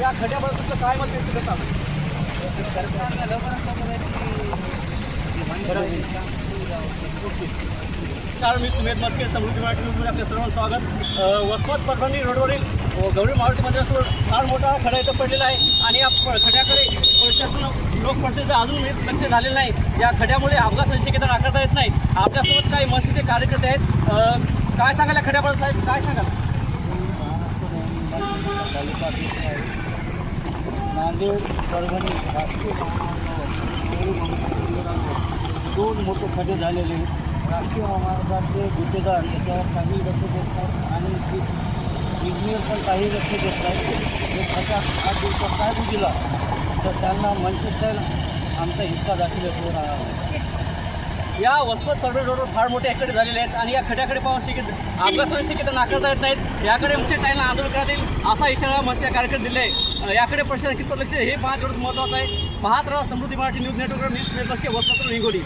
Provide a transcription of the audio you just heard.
या खड्याबद्दलचं काय मत व्यक्त करतात सरकारला लवकरात लवकर नमस्कार मी सुमेध मस्के समृद्धी मराठी न्यूजमध्ये आपल्या सर्वांचं स्वागत. वसमत परभणी रोडवरील गौरी मारुती मंदिरासमोर फार मोठा खडा इथं पडलेला आहे आणि या खड्याकडे प्रशासन लोकप्रतिनिधी अजून लक्ष झालेलं नाही. या खड्यामुळे अपघात शक्यता नाकारता येत नाही. आपल्यासोबत काही मस्तीचे कार्यकर्ते आहेत. काय सांगाल या खड्याबद्दल साहेब? काय सांगाल? नांदेड परभणी दोन मोठे खड्डे झालेले आहेत. राष्ट्रीय महामार्गाचे गुत्तेदार याच्यावर काही लक्ष देत नाहीत आणि इंजिनियर पण काही लक्ष देत नाहीत. हे खड्डा आठ दिवसात काय बुजिला तर त्यांना मनसेल आमचा हिस्सा दाखल राहणार या वसमत परभणी रोडवर फार मोठे ॲक्सिडेंट झालेले आहेत आणि या खड्याकडे पाहून शिकित अपघात होण्याची शक्यता नाकारता येत नाहीत. याकडे मुख्य टाईला आंदोलन करण्यात येईल असा इशारा मत्स्य कार्यक्रम दिले आहे. याकडे प्रशासन कितपत लक्ष हे पाहत एवढंच महत्त्वाचं आहे. पाहत राहा समृद्धी मराठी न्यूज नेटवर्कवर मी सुरेश बसके हिंगोली.